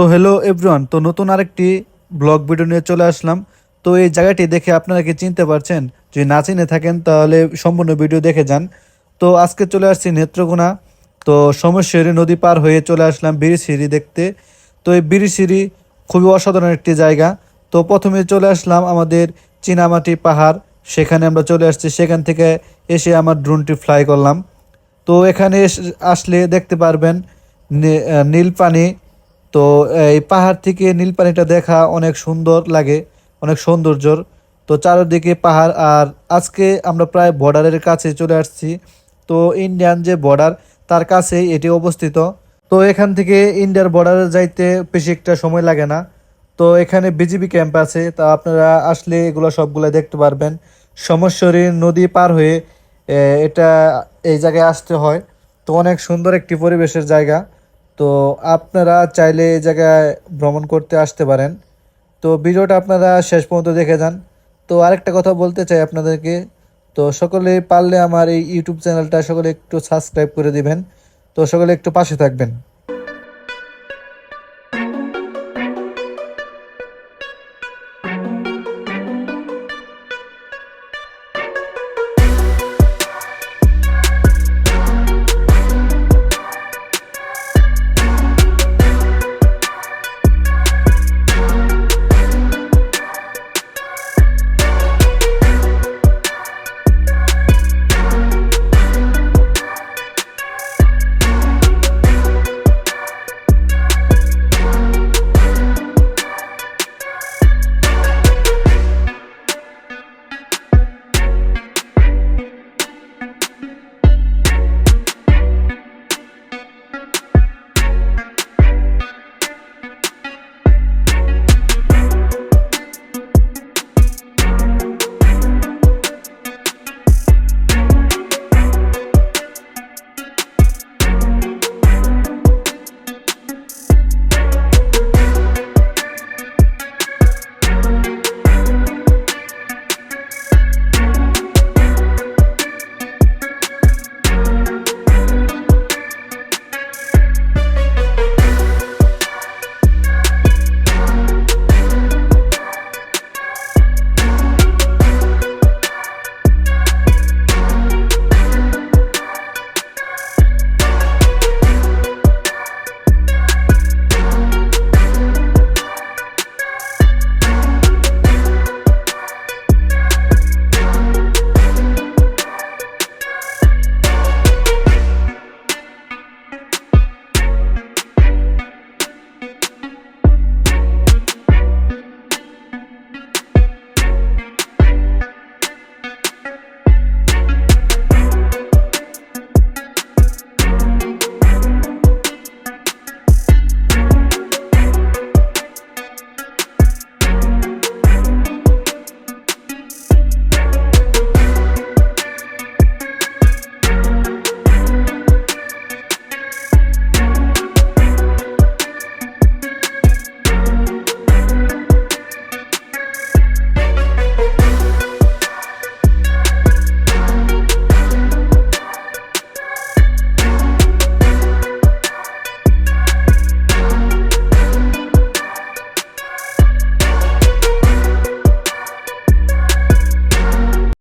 তো hello everyone তো নতুন আরেকটি ব্লগ ভিডিও নিয়ে চলে আসলাম। তো এই জায়গাটি দেখে আপনারা কি চিনতে পারছেন? যদি না চিনে থাকেন, তাহলে সম্পূর্ণ ভিডিও দেখে যান। তো আজকে চলে আসছি নেত্রকোনা। তো সমস্যারি নদী পার হয়ে চলে আসলাম বিরিশিরি দেখতে। তো এই বিরিশিরি খুবই অসাধারণ একটি জায়গা। তো প্রথমে চলে আসলাম আমাদের চীনামাটি পাহাড়। সেখানে আমরা চলে আসছি। সেখান থেকে এসে আমার ড্রোনটি ফ্লাই করলাম। তো এখানে আসলে দেখতে পারবেন নীল পানি। তো এই পাহাড় থেকে নীল পানিটা দেখা অনেক সুন্দর লাগে, অনেক সৌন্দর্যর। তো চারিদিকে পাহাড় আর আজকে আমরা প্রায় বর্ডারের কাছে চলে আসছি। তো ইন্ডিয়ান যে বর্ডার, তার কাছেই এটি অবস্থিত। তো এখান থেকে ইন্ডিয়ার বর্ডারে যাইতে বেশি একটা সময় লাগে না। তো এখানে বিজিবি ক্যাম্প আছে, তা আপনারা আসলে এগুলো সবগুলো দেখতে পারবেন। সমস্বরী নদী পার হয়ে এটা এই জায়গায় আসতে হয়। তো অনেক সুন্দর একটি পরিবেশের জায়গা। তো আপনারা চাইলে এই জায়গায় ভ্রমণ করতে আসতে পারেন। তো ভিডিওটা আপনারা শেষ পর্যন্ত দেখে যান। তো আরেকটা কথা বলতে চাই আপনাদেরকে। তো সকলে পারলে আমার এই ইউটিউব চ্যানেলটা সকলে একটু সাবস্ক্রাইব করে দিবেন। তো সকলে একটু পাশে থাকবেন।